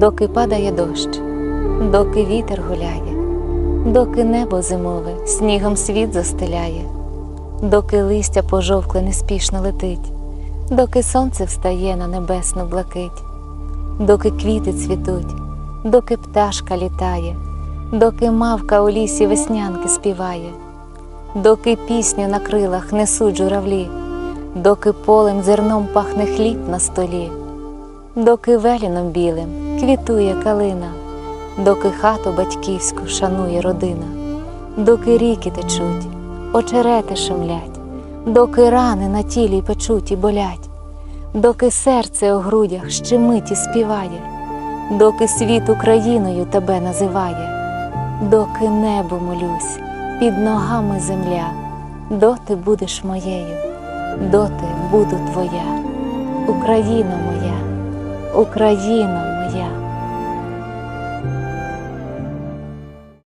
доки падає дощ, доки вітер гуляє, доки небо зимове снігом світ застеляє, доки листя пожовкле неспішно летить, доки сонце встає на небесну блакить, доки квіти цвітуть, доки пташка літає, доки мавка у лісі веснянки співає, доки пісню на крилах несуть журавлі, доки полем зерном пахне хліб на столі доки веліном білим квітує калина, доки хату батьківську шанує родина, доки ріки течуть, очерети шумлять, доки рани на тілі печуть і болять, доки серце у грудях щемить і співає, доки світ Україною тебе називає, доки небо молюсь, під ногами земля, доти будеш моєю, доти буду твоя, Україна моя. Україна моя.